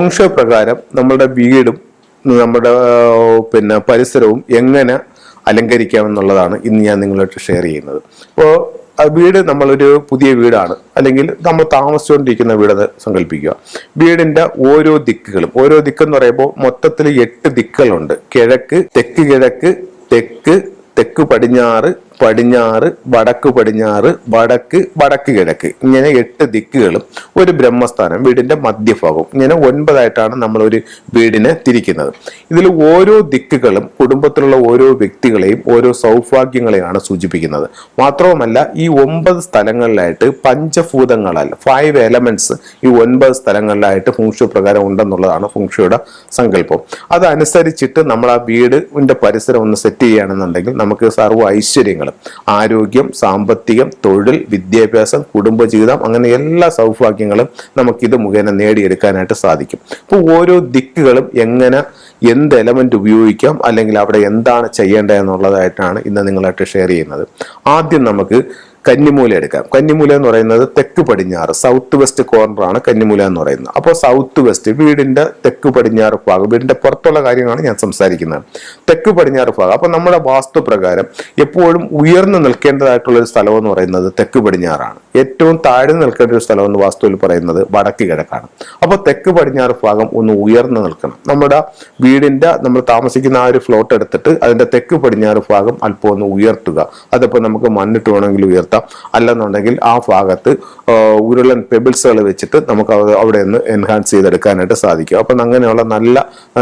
വംശ പ്രകാരം നമ്മുടെ വീടും നമ്മുടെ പിന്നെ പരിസരവും എങ്ങനെ അലങ്കരിക്കാം എന്നുള്ളതാണ് ഇന്ന് ഞാൻ നിങ്ങളായിട്ട് ഷെയർ ചെയ്യുന്നത്. അപ്പോൾ വീട് നമ്മളൊരു പുതിയ വീടാണ്. അല്ലെങ്കിൽ നമ്മൾ താമസിച്ചുകൊണ്ടിരിക്കുന്ന വീടെന്ന് സങ്കല്പിക്കുക. വീടിന്റെ ഓരോ ദിക്കുകളും ഓരോ ദിക്കെന്ന് പറയുമ്പോൾ മൊത്തത്തിൽ എട്ട് ദിക്കുകളുണ്ട്. കിഴക്ക് തെക്ക് കിഴക്ക് തെക്ക് തെക്ക് പടിഞ്ഞാറ് പടിഞ്ഞാറ് വടക്ക് പടിഞ്ഞാറ് വടക്ക് വടക്ക് കിഴക്ക്. ഇങ്ങനെ എട്ട് ദിക്കുകളും ഒരു ബ്രഹ്മസ്ഥാനം വീടിന്റെ മധ്യഭാഗവും. ഇങ്ങനെ ഒൻപതായിട്ടാണ് നമ്മൾ ഒരു വീടിനെ തിരിക്കുന്നത്. ഇതിൽ ഓരോ ദിക്കുകളും കുടുംബത്തിലുള്ള ഓരോ വ്യക്തികളെയും ഓരോ സൗഭാഗ്യങ്ങളെയാണ് സൂചിപ്പിക്കുന്നത്. മാത്രവുമല്ല ഈ ഒമ്പത് സ്ഥലങ്ങളിലായിട്ട് പഞ്ചഭൂതങ്ങളാൽ ഫൈവ് എലമെന്റ്സ് ഈ ഒൻപത് സ്ഥലങ്ങളിലായിട്ട് ഫുങ്ഷു പ്രകാരം ഉണ്ടെന്നുള്ളതാണ് ഫുങ്ഷുയുടെ സങ്കല്പം. അതനുസരിച്ചിട്ട് നമ്മൾ ആ വീടിന്റെ പരിസരം ഒന്ന് സെറ്റ് ചെയ്യുകയാണെന്നുണ്ടെങ്കിൽ നമുക്ക് സർവ ആരോഗ്യം സാമ്പത്തികം തൊഴിൽ വിദ്യാഭ്യാസം കുടുംബജീവിതം അങ്ങനെ എല്ലാ സൗഭാഗ്യങ്ങളും നമുക്കിത് മുഖേന നേടിയെടുക്കാനായിട്ട് സാധിക്കും. അപ്പോൾ ഓരോ ദിക്കുകളും എങ്ങനെ എന്ത് എലമെന്റ് ഉപയോഗിക്കാം അല്ലെങ്കിൽ അവിടെ എന്താണ് ചെയ്യേണ്ടത് എന്നുള്ളതായിട്ടാണ് ഇന്ന് നിങ്ങളായിട്ട് ഷെയർ ചെയ്യുന്നത്. ആദ്യം നമുക്ക് കന്നിമൂല എടുക്കാം. കന്നിമൂല എന്ന് പറയുന്നത് തെക്ക് പടിഞ്ഞാറ് സൗത്ത് വെസ്റ്റ് കോർണറാണ് കന്നിമൂല എന്ന് പറയുന്നത്. അപ്പോൾ സൗത്ത് വെസ്റ്റ് വീടിന്റെ തെക്ക് പടിഞ്ഞാറ് ഭാഗം വീടിന്റെ പുറത്തുള്ള കാര്യങ്ങളാണ് ഞാൻ സംസാരിക്കുന്നത്. തെക്ക് പടിഞ്ഞാറ് ഭാഗം. അപ്പോൾ നമ്മുടെ വാസ്തു പ്രകാരം എപ്പോഴും ഉയർന്നു നിൽക്കേണ്ടതായിട്ടുള്ള ഒരു സ്ഥലം എന്ന് പറയുന്നത് തെക്ക് പടിഞ്ഞാറാണ്. ഏറ്റവും താഴ്ന്നു നിൽക്കേണ്ട ഒരു സ്ഥലം എന്ന് വാസ്തുവിൽ പറയുന്നത് വടക്ക് കിഴക്കാണ്. അപ്പോൾ തെക്ക് പടിഞ്ഞാറ് ഭാഗം ഒന്ന് ഉയർന്നു നിൽക്കണം. നമ്മുടെ വീടിന്റെ നമ്മൾ താമസിക്കുന്ന ആ ഒരു ഫ്ലോട്ട് എടുത്തിട്ട് അതിന്റെ തെക്ക് പടിഞ്ഞാറ് ഭാഗം അല്പം ഒന്ന് ഉയർത്തുക. അതിപ്പോൾ നമുക്ക് മണ്ണിട്ട് വേണമെങ്കിൽ ഉയർത്താം. അല്ലെന്നുണ്ടെങ്കിൽ ആ ഭാഗത്ത് ഉരുളൻ പെബിൾസുകൾ വെച്ചിട്ട് നമുക്ക് അവിടെ നിന്ന് എൻഹാൻസ് ചെയ്തെടുക്കാനായിട്ട് സാധിക്കും. അപ്പം അങ്ങനെയുള്ള നല്ല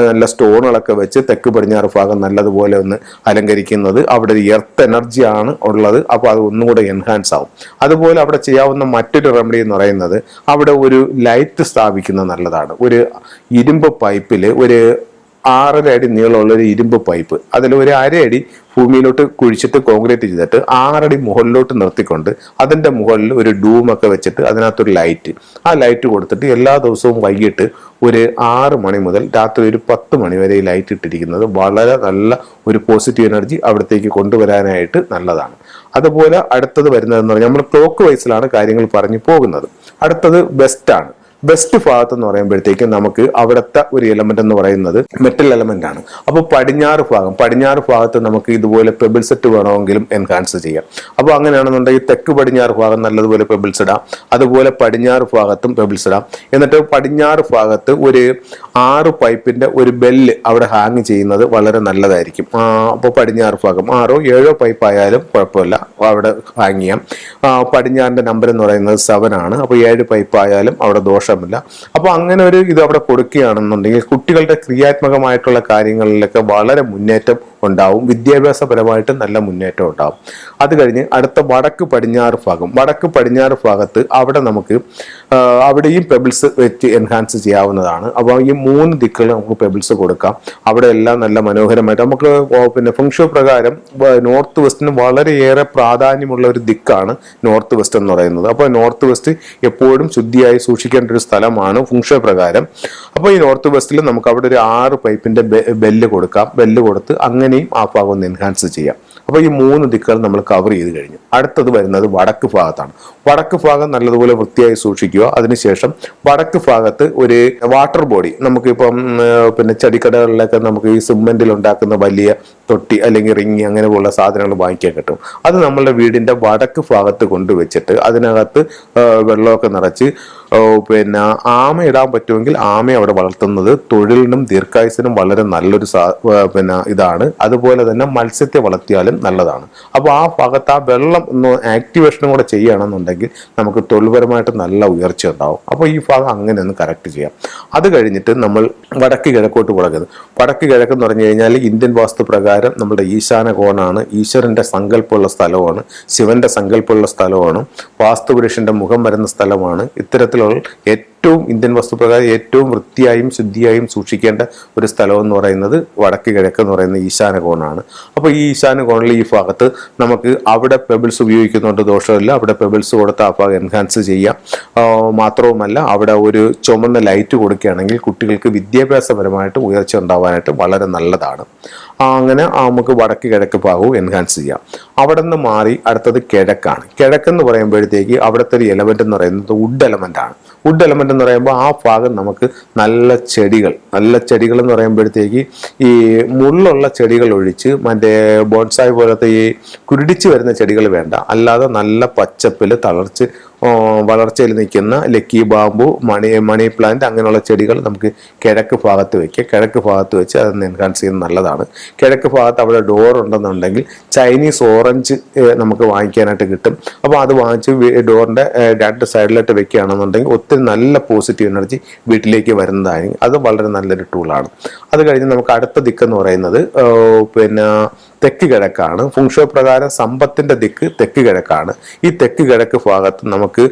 നല്ല സ്റ്റോണുകളൊക്കെ വെച്ച് തെക്ക് പടിഞ്ഞാറ് ഭാഗം നല്ലതുപോലെ ഒന്ന് അലങ്കരിക്കുന്നത് അവിടെ ഒരു എർത്ത് എനർജിയാണ് ഉള്ളത്. അപ്പോൾ അത് ഒന്നും കൂടെ എൻഹാൻസ് ആവും. അതുപോലെ അവിടെ ചെയ്യാവുന്ന മറ്റൊരു റെമഡി എന്ന് പറയുന്നത് അവിടെ ഒരു ലൈറ്റ് സ്ഥാപിക്കുന്നത് നല്ലതാണ്. ഒരു ഇരുമ്പ് പൈപ്പിൽ ഒരു ആറര അടി നീളമുള്ള ഒരു ഇരുമ്പ് പൈപ്പ്. അതിൽ ഒരു അരയടി ഭൂമിയിലോട്ട് കുഴിച്ചിട്ട് കോൺക്രീറ്റ് ചെയ്തിട്ട് ആറടി മുകളിലോട്ട് നിർത്തിക്കൊണ്ട് അതിന്റെ മുകളിൽ ഒരു ഡൂമൊക്കെ വെച്ചിട്ട് അതിനകത്തൊരു ലൈറ്റ്. ആ ലൈറ്റ് കൊടുത്തിട്ട് എല്ലാ ദിവസവും വൈകിട്ട് ഒരു ആറ് മണി മുതൽ രാത്രി ഒരു പത്ത് മണി വരെ ഈ ലൈറ്റ് ഇട്ടിരിക്കുന്നത് വളരെ നല്ല ഒരു പോസിറ്റീവ് എനർജി അവിടത്തേക്ക് കൊണ്ടുവരാനായിട്ട് നല്ലതാണ്. അതുപോലെ അടുത്തത് വരുന്നതെന്ന് പറഞ്ഞാൽ നമ്മൾ ക്ലോക്ക് വൈസിലാണ് കാര്യങ്ങൾ പറഞ്ഞു പോകുന്നത്. അടുത്തത് ബെസ്റ്റാണ്. വെസ്റ്റ് ഭാഗത്ത് എന്ന് പറയുമ്പോഴത്തേക്കും നമുക്ക് അവിടുത്തെ ഒരു എലമെന്റ് എന്ന് പറയുന്നത് മെറ്റൽ എലമെന്റ് ആണ്. അപ്പോൾ പടിഞ്ഞാറ് ഭാഗം പടിഞ്ഞാറ് ഭാഗത്ത് നമുക്ക് ഇതുപോലെ പെബിൾ സെറ്റ് വേണമെങ്കിലും എൻഹാൻസ് ചെയ്യാം. അപ്പോൾ അങ്ങനെയാണെന്നുണ്ടെങ്കിൽ തെക്ക് പടിഞ്ഞാറ് ഭാഗം നല്ലതുപോലെ പെബിൾസ് ഇടാം. അതുപോലെ പടിഞ്ഞാറ് ഭാഗത്തും പെബിൾസ് ഇടാം. എന്നിട്ട് പടിഞ്ഞാറ് ഭാഗത്ത് ഒരു ആറ് പൈപ്പിന്റെ ഒരു ബെല്ല് അവിടെ ഹാങ് ചെയ്യുന്നത് വളരെ നല്ലതായിരിക്കും. അപ്പോൾ പടിഞ്ഞാറ് ഭാഗം ആറോ ഏഴോ പൈപ്പ് ആയാലും കുഴപ്പമില്ല. അവിടെ ഹാങ് ചെയ്യാം. പടിഞ്ഞാറിന്റെ നമ്പർ എന്ന് പറയുന്നത് സെവൻ ആണ്. അപ്പോൾ ഏഴ് പൈപ്പ് ആയാലും അവിടെ ദോഷമില്ല അപ്പോൾ അങ്ങനെ ഒരു ഇത് അവിടെ കൊടുക്കുകയാണെന്നുണ്ടെങ്കിൽ കുട്ടികളുടെ ക്രിയാത്മകമായിട്ടുള്ള കാര്യങ്ങളിലൊക്കെ വളരെ മുന്നേറ്റം ഉണ്ടാവും. വിദ്യാഭ്യാസപരമായിട്ട് നല്ല മുന്നേറ്റം ഉണ്ടാവും. അത് കഴിഞ്ഞ് അടുത്ത വടക്ക് പടിഞ്ഞാറ് ഭാഗം. വടക്ക് പടിഞ്ഞാറ് ഭാഗത്ത് അവിടെ നമുക്ക് അവിടെയും പെബിൾസ് വെച്ച് എൻഹാൻസ് ചെയ്യാവുന്നതാണ്. അപ്പോൾ ഈ മൂന്ന് ദിക്കുകൾ നമുക്ക് പെബിൾസ് കൊടുക്കാം. അവിടെ എല്ലാം നല്ല മനോഹരമായിട്ട് നമുക്ക് പിന്നെ ഫംഗ്ഷൻ പ്രകാരം നോർത്ത് വെസ്റ്റിന് വളരെയേറെ പ്രാധാന്യമുള്ള ഒരു ദിക്കാണ് നോർത്ത് വെസ്റ്റ് എന്ന് പറയുന്നത്. അപ്പോൾ നോർത്ത് വെസ്റ്റ് എപ്പോഴും ശുദ്ധിയായി സൂക്ഷിക്കേണ്ട ഒരു സ്ഥലമാണ് ഫുങ്ഷ പ്രകാരം. അപ്പോൾ ഈ നോർത്ത് വെസ്റ്റിൽ നമുക്ക് അവിടെ ഒരു ആറ് പൈപ്പിന്റെ ബെല്ല് കൊടുക്കാം. ബെല്ല് കൊടുത്ത് അങ്ങനെയും ആ ഭാഗം ഒന്ന് എൻഹാൻസ് ചെയ്യാം. അപ്പോൾ ഈ മൂന്ന് ദിക്കുകൾ നമ്മൾ കവർ ചെയ്ത് കഴിഞ്ഞു. അടുത്തത് വരുന്നത് വടക്ക് ഭാഗത്താണ്. വടക്ക് ഭാഗം നല്ലതുപോലെ വൃത്തിയായി സൂക്ഷിക്കുക. അതിനുശേഷം വടക്ക് ഭാഗത്ത് ഒരു വാട്ടർ ബോഡി നമുക്കിപ്പം പിന്നെ ചെടിക്കടകളിലൊക്കെ നമുക്ക് ഈ സിമെന്റിൽ ഉണ്ടാക്കുന്ന വലിയ തൊട്ടി അല്ലെങ്കിൽ റിങ് അങ്ങനെയുള്ള സാധനങ്ങൾ വാങ്ങിക്കാൻ കിട്ടും. അത് നമ്മളുടെ വീടിന്റെ വടക്ക് ഭാഗത്ത് കൊണ്ടുവച്ചിട്ട് അതിനകത്ത് വെള്ളമൊക്കെ നിറച്ച് പിന്നെ ആമ ഇടാൻ പറ്റുമെങ്കിൽ ആമ അവിടെ വളർത്തുന്നത് തൊഴിലിനും ദീർഘായുസിനും വളരെ നല്ലൊരു പിന്നെ ഇതാണ്. അതുപോലെ തന്നെ മത്സ്യത്തെ വളർത്തിയാലും നല്ലതാണ്. അപ്പോൾ ആ ഭാഗത്ത് ആ വെള്ളം ഒന്ന് ആക്ടിവേഷനും കൂടെ ചെയ്യുകയാണെന്നുണ്ടെങ്കിൽ നമുക്ക് തൊഴിൽപരമായിട്ട് നല്ല ഉയർച്ച ഉണ്ടാവും. അപ്പോൾ ഈ ഭാഗം അങ്ങനെ ഒന്ന് കറക്റ്റ് ചെയ്യാം. അത് കഴിഞ്ഞിട്ട് നമ്മൾ വടക്ക് കിഴക്കോട്ട് പുറകുന്നത് വടക്ക് കിഴക്ക് എന്ന് പറഞ്ഞു കഴിഞ്ഞാൽ ഇന്ത്യൻ വാസ്തു പ്രകാരം നമ്മുടെ ഈശാന കോണാണ്. ഈശ്വരന്റെ സങ്കല്പമുള്ള സ്ഥലമാണ് ശിവന്റെ സങ്കല്പമുള്ള സ്ഥലമാണ് വാസ്തുപുരുഷന്റെ മുഖം വരുന്ന സ്ഥലമാണ്. ഇത്തരത്തിലുള്ള ഏറ്റവും ഇന്ത്യൻ വസ്തുപ്രകാരം ഏറ്റവും വൃത്തിയായും ശുദ്ധിയായും സൂക്ഷിക്കേണ്ട ഒരു സ്ഥലം എന്ന് പറയുന്നത് വടക്ക് കിഴക്ക് എന്ന് പറയുന്ന ഈശാന കോണാണ് അപ്പോൾ ഈ ഈശാന കോണിൽ ഈ ഭാഗത്ത് നമുക്ക് അവിടെ പെബിൾസ് ഉപയോഗിക്കുന്നതുകൊണ്ട് ദോഷമില്ല. അവിടെ പെബിൾസ് കൊടുത്ത് ആ ഭാഗം എൻഹാൻസ് ചെയ്യാം. മാത്രവുമല്ല അവിടെ ഒരു ചുമന്ന ലൈറ്റ് കൊടുക്കുകയാണെങ്കിൽ കുട്ടികൾക്ക് വിദ്യാഭ്യാസപരമായിട്ട് ഉയർച്ച ഉണ്ടാവാനായിട്ട് വളരെ നല്ലതാണ്. അങ്ങനെ നമുക്ക് വടക്ക് കിഴക്ക് ഭാഗവും എൻഹാൻസ് ചെയ്യാം. അവിടെ നിന്ന് മാറി അടുത്തത് കിഴക്കാണ്. കിഴക്കെന്ന് പറയുമ്പോഴത്തേക്ക് അവിടുത്തെ ഒരു എലമെന്റ് എന്ന് പറയുന്നത് വുഡ് എലമെന്റ് ആണ്. വുഡ് എലമെന്റ് എന്ന് പറയുമ്പോൾ ആ ഭാഗം നമുക്ക് നല്ല ചെടികൾ നല്ല ചെടികൾ എന്ന് പറയുമ്പോഴത്തേക്ക് ഈ മുള്ളുള്ള ചെടികൾ ഒഴിച്ച് മറ്റേ ബോൺസായി പോലത്തെ ഈ കുരുടിച്ച് വരുന്ന ചെടികൾ വേണ്ട. അല്ലാതെ നല്ല പച്ചപ്പിൽ തളർച്ച് വളർച്ചയിൽ നിൽക്കുന്ന lucky bamboo money money plant അങ്ങനെയുള്ള ചെടികൾ നമുക്ക് കിഴക്ക് ഭാഗത്ത് വെക്കുക കിഴക്ക് ഭാഗത്ത് വെച്ച് അത് എൻഹാൻസ് ചെയ്യുന്നത് നല്ലതാണ്. കിഴക്ക് ഭാഗത്ത് അവിടെ ഡോർ ഉണ്ടെന്നുണ്ടെങ്കിൽ ചൈനീസ് ഓറഞ്ച് നമുക്ക് വാങ്ങിക്കാനായിട്ട് കിട്ടും. അപ്പോൾ അത് വാങ്ങിച്ച് ഡോറിന്റെ രണ്ട് സൈഡിലായിട്ട് വെക്കുകയാണെന്നുണ്ടെങ്കിൽ ഒത്തിരി നല്ല പോസിറ്റീവ് എനർജി വീട്ടിലേക്ക് വരുന്നതായി അത് വളരെ നല്ലൊരു ടൂളാണ്. അത് കഴിഞ്ഞ് നമുക്ക് അടുത്ത ദിക്ക് എന്ന് പറയുന്നത് പിന്നെ തെക്ക് കിഴക്കാണ്. ഫുങ്ഷോ പ്രകാരം സമ്പത്തിന്റെ ദിക്ക് തെക്ക് കിഴക്കാണ്. ഈ തെക്ക് കിഴക്ക് ഭാഗത്ത് നമുക്ക്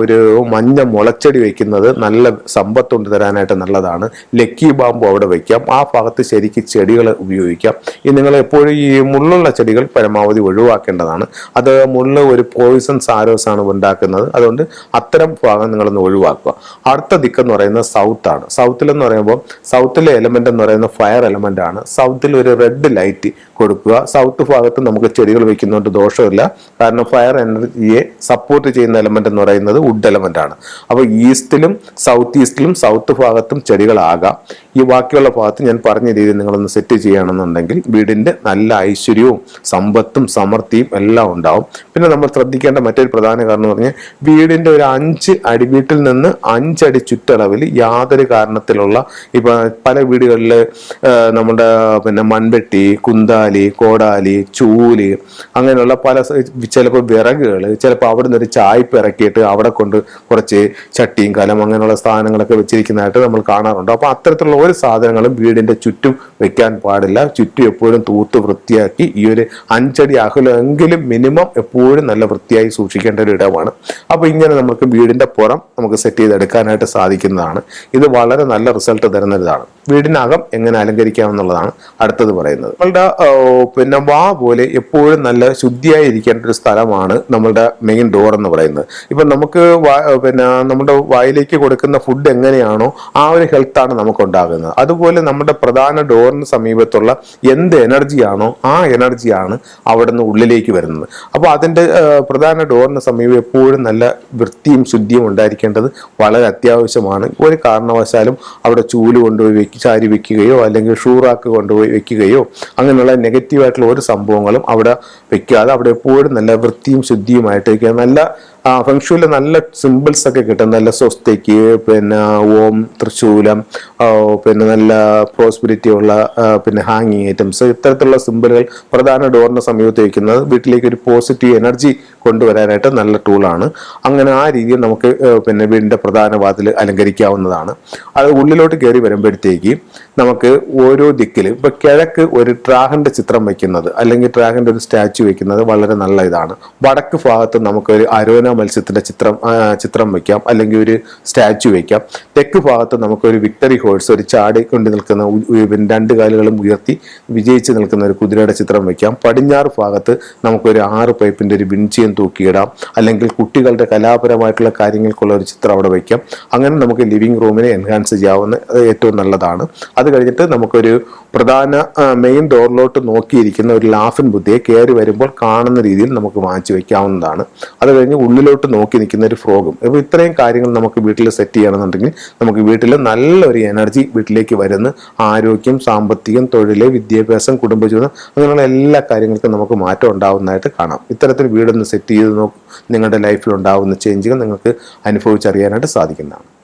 ഒരു മഞ്ഞ മുളച്ചെടി വെക്കുന്നത് നല്ല സമ്പത്ത് കൊണ്ട് തരാനായിട്ട് നല്ലതാണ്. ലക്കി ബാമ്പു അവിടെ വയ്ക്കാം ആ ഭാഗത്ത് ശരിക്ക് ചെടികൾ ഉപയോഗിക്കാം. ഈ നിങ്ങൾ എപ്പോഴും ഈ മുള്ളുള്ള ചെടികൾ പരമാവധി ഒഴിവാക്കേണ്ടതാണ്. അത് മുള്ള ഒരു പോയിസൺ സാരോസ് ആണ് ഉണ്ടാക്കുന്നത്. അതുകൊണ്ട് അത്തരം ഭാഗം നിങ്ങളൊന്ന് ഒഴിവാക്കുക. അടുത്ത ദിക്ക് എന്ന് പറയുന്നത് സൗത്ത് ആണ്. സൗത്തിൽ എന്ന് പറയുമ്പോൾ സൗത്തിലെ എലമെന്റ് എന്ന് പറയുന്നത് ഫയർ എലമെന്റ് ആണ്. സൗത്തിൽ ഒരു റെഡ് ലൈറ്റ് കൊടുക്കുക. സൗത്ത് ഭാഗത്ത് നമുക്ക് ചെടികൾ വെക്കുന്നതുകൊണ്ട് ദോഷമില്ല. കാരണം ഫയർ എനർജിയെ സപ്പോർട്ട് ചെയ്യുന്ന എലമെന്റ് എന്ന് പറയുന്നത് വുഡ് എലമെന്റ് ആണ്. അപ്പോൾ ഈസ്റ്റിലും സൗത്ത് ഈസ്റ്റിലും സൗത്ത് ഭാഗത്തും ചെടികളാകാം. ഈ ബാക്കിയുള്ള ഭാഗത്ത് ഞാൻ പറഞ്ഞ രീതിയിൽ നിങ്ങളൊന്ന് സെറ്റ് ചെയ്യുകയാണെന്നുണ്ടെങ്കിൽ വീടിന്റെ നല്ല ഐശ്വര്യവും സമ്പത്തും സമൃദ്ധിയും എല്ലാം ഉണ്ടാവും. പിന്നെ നമ്മൾ ശ്രദ്ധിക്കേണ്ട മറ്റൊരു പ്രധാന കാരണം എന്ന് പറഞ്ഞാൽ വീടിന്റെ ഒരു അഞ്ച് അടി വീട്ടിൽ നിന്ന് അഞ്ചടി ചുറ്റളവിൽ യാതൊരു കാരണത്തിലുള്ള ഇപ്പൊ പല വീടുകളിൽ നമ്മുടെ പിന്നെ മൺവെട്ടി കുന്താലി കോടാലി ചൂൽ അങ്ങനെയുള്ള പല ചിലപ്പോൾ വിറകുകൾ ചിലപ്പോൾ അവിടെ നിന്ന് ഒരു ചായ്പ് ഇറക്കിയിട്ട് അവിടെ കൊണ്ട് കുറച്ച് ചട്ടിയും കലം അങ്ങനെയുള്ള സാധനങ്ങളൊക്കെ വെച്ചിരിക്കുന്നതായിട്ട് നമ്മൾ കാണാറുണ്ട്. അപ്പോൾ അത്തരത്തിലുള്ള ഒരു സാധനങ്ങളും വീടിന്റെ ചുറ്റും വെക്കാൻ പാടില്ല. ചുറ്റും എപ്പോഴും തൂത്ത് വൃത്തിയാക്കി ഈ ഒരു അഞ്ചടി അകലെങ്കിലും മിനിമം എപ്പോഴും നല്ല വൃത്തിയായി സൂക്ഷിക്കേണ്ട ഒരു ഇടമാണ്. അപ്പോൾ ഇങ്ങനെ നമുക്ക് വീടിന്റെ പുറം നമുക്ക് സെറ്റ് ചെയ്തെടുക്കാനായിട്ട് സാധിക്കുന്നതാണ്. ഇത് വളരെ നല്ല റിസൾട്ട് തരുന്ന ഇതാണ് വീടിനകം എങ്ങനെ അലങ്കരിക്കാം എന്നുള്ളതാണ് അടുത്തത് പറയുന്നത്. നമ്മളുടെ പിന്നെ വാ പോലെ എപ്പോഴും നല്ല ശുദ്ധിയായി ഇരിക്കേണ്ട ഒരു സ്ഥലമാണ് നമ്മളുടെ മെയിൻ ഡോർ എന്ന് പറയുന്നത്. ഇപ്പം നമുക്ക് പിന്നെ നമ്മുടെ വായിലേക്ക് കൊടുക്കുന്ന ഫുഡ് എങ്ങനെയാണോ ആ ഒരു ഹെൽത്താണ് നമുക്ക് ഉണ്ടാകുന്നത് അതുപോലെ നമ്മുടെ പ്രധാന ഡോറിന് സമീപത്തുള്ള എന്ത് എനർജിയാണോ ആ എനർജിയാണ് അവിടെ നിന്ന് ഉള്ളിലേക്ക് വരുന്നത്. അപ്പോൾ അതിന്റെ പ്രധാന ഡോറിന് സമീപം എപ്പോഴും നല്ല വൃത്തിയും ശുദ്ധിയും ഉണ്ടായിരിക്കേണ്ടത് വളരെ അത്യാവശ്യമാണ്. ഒരു കാരണവശാലും അവിടെ ചൂൽ കൊണ്ടുപോയി വെക്കി ചാരി വെക്കുകയോ അല്ലെങ്കിൽ ഷൂറാക്ക് കൊണ്ടുപോയി വെക്കുകയോ അങ്ങനെയുള്ള നെഗറ്റീവായിട്ടുള്ള ഒരു സംഭവങ്ങളും അവിടെ വെക്കാതെ അവിടെ എപ്പോഴും നല്ല വൃത്തിയും ശുദ്ധിയുമായിട്ട് വയ്ക്കുക നല്ല ഫംഗ്ഷനിൽ നല്ല സിമ്പിൾസ് ഒക്കെ കിട്ടും. നല്ല സ്വസ്തിക്ക് പിന്നെ ഓം തൃശൂലം പിന്നെ നല്ല പ്രോസ്പിരിറ്റി ഉള്ള പിന്നെ ഹാങ്ങിങ് ഐറ്റംസ് ഇത്തരത്തിലുള്ള സിമ്പിളുകൾ പ്രധാന ഡോറിന് സമീപത്ത് വയ്ക്കുന്നത് വീട്ടിലേക്ക് ഒരു പോസിറ്റീവ് എനർജി കൊണ്ടുവരാനായിട്ട് നല്ല ടൂളാണ് അങ്ങനെ ആ രീതിയിൽ നമുക്ക് പിന്നെ വീടിന്റെ പ്രധാന വാതിൽ അലങ്കരിക്കാവുന്നതാണ്. അത് ഉള്ളിലോട്ട് കയറി വരുമ്പോഴത്തേക്ക് നമുക്ക് ഓരോ ദിക്കിൽ ഇപ്പോൾ കിഴക്ക് ഒരു ഡ്രാഗന്റെ ചിത്രം വയ്ക്കുന്നത് അല്ലെങ്കിൽ ഡ്രാഗന്റെ ഒരു സ്റ്റാച്ചു വയ്ക്കുന്നത് വളരെ നല്ല ഇതാണ്. വടക്ക് ഭാഗത്ത് നമുക്ക് ഒരു അരോന മത്സ്യത്തിന്റെ ചിത്രം ചിത്രം വയ്ക്കാം അല്ലെങ്കിൽ ഒരു സ്റ്റാച്ചു വയ്ക്കാം. തെക്ക് ഭാഗത്ത് നമുക്കൊരു വിക്ടറി ഹോഴ്സ് ഒരു ചാടി കൊണ്ട് നിൽക്കുന്ന രണ്ട് കാലുകളും ഉയർത്തി വിജയിച്ച് നിൽക്കുന്ന ഒരു കുതിരയുടെ ചിത്രം വയ്ക്കാം. പടിഞ്ഞാറ് ഭാഗത്ത് നമുക്കൊരു ആറ് പൈപ്പിന്റെ ഒരു വിൻചിയം തൂക്കിയിടാം. അല്ലെങ്കിൽ കുട്ടികളുടെ കലാപരമായിട്ടുള്ള കാര്യങ്ങൾക്കുള്ള ഒരു ചിത്രം അവിടെ വയ്ക്കാം. അങ്ങനെ നമുക്ക് ലിവിംഗ് റൂമിനെ എൻഹാൻസ് ചെയ്യാവുന്ന ഏറ്റവും നല്ലതാണ്. അത് കഴിഞ്ഞിട്ട് നമുക്കൊരു പ്രധാന മെയിൻ ഡോറിലോട്ട് നോക്കിയിരിക്കുന്ന ഒരു ലാഫിൻ ബുദ്ധിയെ കയറി വരുമ്പോൾ കാണുന്ന രീതിയിൽ നമുക്ക് വാങ്ങിച്ചു വെക്കാവുന്നതാണ് അത് കഴിഞ്ഞ് ഉള്ളിലോട്ട് നോക്കി നിൽക്കുന്ന ഒരു ഫ്രോഗും. അപ്പോൾ ഇത്രയും കാര്യങ്ങൾ നമുക്ക് വീട്ടിൽ സെറ്റ് ചെയ്യണമെന്നുണ്ടെങ്കിൽ നമുക്ക് വീട്ടിൽ നല്ലൊരു എനർജി വീട്ടിലേക്ക് വരുന്ന ആരോഗ്യം സാമ്പത്തികം തൊഴിൽ വിദ്യാഭ്യാസം കുടുംബജീവിതം അങ്ങനെയുള്ള എല്ലാ കാര്യങ്ങൾക്കും നമുക്ക് മാറ്റം ഉണ്ടാവുന്നതായിട്ട് കാണാം. ഇത്തരത്തിൽ വീടൊന്ന് സെറ്റ് ചെയ്ത് നോക്കും. നിങ്ങളുടെ ലൈഫിൽ ഉണ്ടാകുന്ന ചേഞ്ചുകൾ നിങ്ങൾക്ക് അനുഭവിച്ചറിയാനായിട്ട് സാധിക്കുന്നതാണ്.